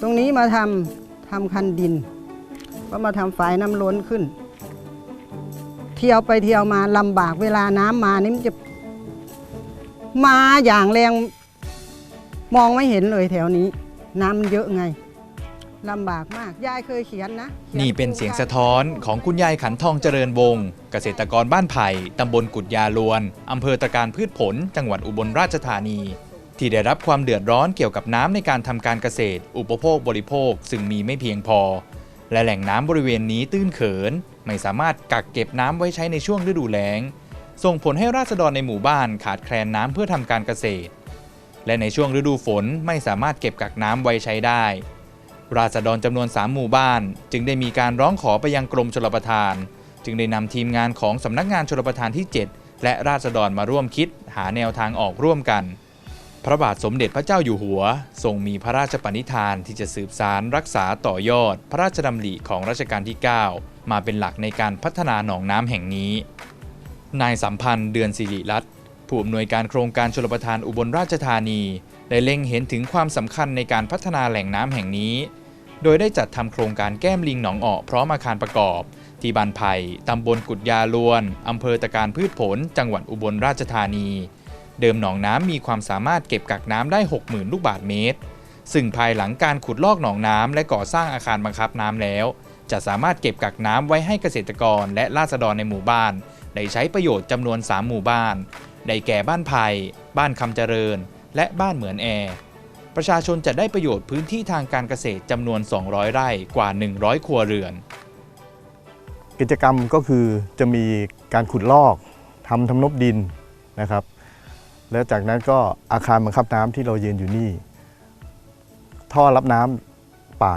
ตรงนี้มาทำทำคันดิน ก็มาทำฝายน้ำล้นขึ้น เที่ยวไปเที่ยวมาลำบากเวลาน้ำมานี่มันจะมาอย่างแรงมองไม่เห็นเลยแถวนี้ น้ำมันเยอะไงลำบากมาก ยายเคยเขียนนะขียนี่เป็นเสียงสะท้อนของคุณยายขันทองเจริญวงศ์เกษตรกรบ้านไผ่ตำบลกุดยาลวนอำเภอตะการพืชผล จังหวัดอุบลราชธานี ที่ได้รับความเดือดร้อนเกี่ยวกับน้ำในการทำการเกษตร อุปโภคบริโภค ซึ่งมีไม่เพียงพอ และแหล่งน้ำบริเวณนี้ตื้นเขิน ไม่สามารถกักเก็บน้ำไว้ใช้ในช่วงฤดูแล้ง ส่งผลให้ราษฎรในหมู่บ้านขาดแคลนน้ำเพื่อทำการเกษตร และในช่วงฤดูฝนไม่สามารถเก็บกักน้ำไว้ใช้ได้ ราษฎรจำนวน 3 หมู่บ้าน จึงได้มีการร้องขอไปยังกรมชลประทาน จึงได้นำทีมงานของสำนักงานชลประทานที่ 7 และราษฎรมาร่วมคิด หาแนวทางออกร่วมกัน พระบาทสมเด็จพระเจ้าอยู่หัว ทรงมีพระราชปณิธานที่จะสืบสารรักษาต่อยอด พระราชดำริของรัชกาลที่ 9 มาเป็นหลักในการพัฒนาหนองน้ำแห่งนี้ นายสัมพันธ์เดือนสิริรัตน์ผู้อำนวยการโครงการชลประทานอุบลราชธานี ได้เล็งเห็นถึงความสำคัญในการพัฒนาแหล่งน้ำแห่งนี้ โดยได้จัดทำโครงการแก้มลิงหนองออกพร้อมอาคารประกอบ ที่บ้านไผ่ตำบลกุดยาลวนอำเภอตะการพืชผล จังหวัดอุบลราชธานี เดิมหนองน้ำมีความสามารถเก็บกักน้ำได้ 60,000 ลูกบาศก์เมตร ซึ่งภายหลังการขุดลอกหนองน้ำและก่อสร้างอาคารบังคับน้ำแล้ว จะสามารถเก็บกักน้ำไว้ให้เกษตรกรและราษฎรในหมู่บ้าน ได้ใช้ประโยชน์จำนวน 3 หมู่บ้าน ได้แก่บ้านไผ่บ้านคำเจริญ และบ้านเหมือนแอร์ประชาชนจะได้ประโยชน์พื้นที่ทางการเกษตรจำนวน 200 ไร่กว่า 100 ครัวเรือน กิจกรรมก็คือจะมีการขุดลอกทำทำนบดินนะครับ แล้วจากนั้นก็อาคารบังคับน้ำที่เรายืนอยู่นี่ ท่อรับน้ำป่า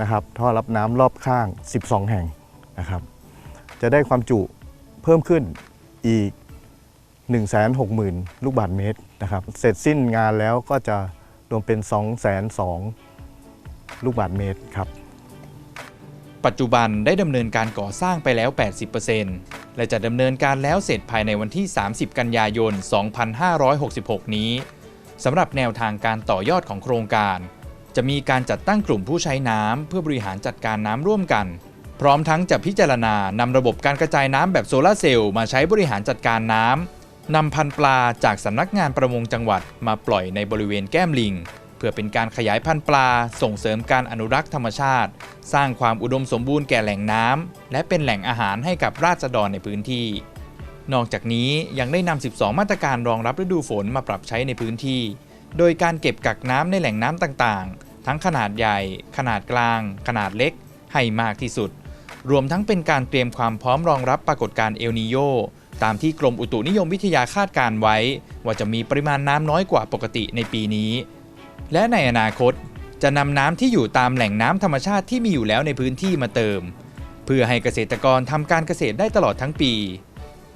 นะครับ ท่อรับน้ำรอบข้าง 12 แห่งนะครับ จะได้ความจุเพิ่มขึ้นอีก 160,000 ลูกบาศก์เมตรนะครับ เสร็จสิ้นงานแล้วก็จะรวมเป็น 202,000ลูกบาศก์เมตรครับ ปัจจุบันได้ดำเนินการก่อสร้างไปแล้ว 80% และจะดำเนินการแล้วเสร็จภายในวันที่ 30 กันยายน 2566 นี้สำหรับแนวทางการต่อยอดของโครงการ จะมีการจัดตั้งกลุ่มผู้ใช้น้ำเพื่อบริหารจัดการน้ำร่วมกัน พร้อมทั้งจะพิจารณานำระบบการกระจายน้ำแบบโซลาเซลล์มาใช้บริหารจัดการน้ำนำพันปลาจากสำนักงานประมงจังหวัดมาปล่อยในบริเวณแก้มลิง เพื่อเป็นการขยายพันธุ์ปลา ส่งเสริมการอนุรักษ์ธรรมชาติ สร้างความอุดมสมบูรณ์แก่แหล่งน้ำและเป็นแหล่งอาหารให้กับราษฎรในพื้นที่ นอกจากนี้ยังได้นำ 12 มาตรการรองรับฤดูฝนมาปรับใช้ในพื้นที่ โดยการเก็บกักน้ำในแหล่งน้ำต่างๆ ทั้งขนาดใหญ่ ขนาดกลาง ขนาดเล็ก ให้มากที่สุด รวมทั้งเป็นการเตรียมความพร้อมรองรับปรากฏการณ์เอลนิโยตามที่กรมอุตุนิยมวิทยาคาดการไว้ ว่าจะมีปริมาณน้ำน้อยกว่าปกติในปีนี้ และในอนาคตจะนำน้ำที่อยู่ตามแหล่งน้ำธรรมชาติที่มีอยู่แล้วในพื้นที่มาเติม เพื่อให้เกษตรกรทำการเกษตรได้ตลอดทั้งปี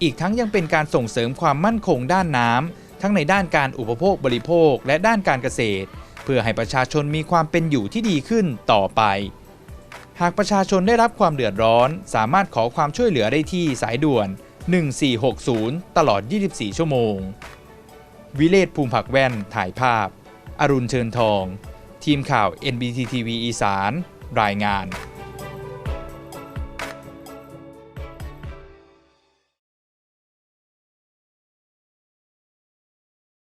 อีกทั้งยังเป็นการส่งเสริมความมั่นคงด้านน้ำทั้งในด้านการอุปโภคบริโภคและด้านการเกษตร เพื่อให้ประชาชนมีความเป็นอยู่ที่ดีขึ้นต่อไป หากประชาชนได้รับความเดือดร้อน สามารถขอความช่วยเหลือได้ที่สายด่วน 1460 ตลอด 24 ชั่วโมง วิเลศภูมิผักแว่นถ่ายภาพ อรุณเชิญทอง ทีมข่าว NBT TV อีสาน รายงาน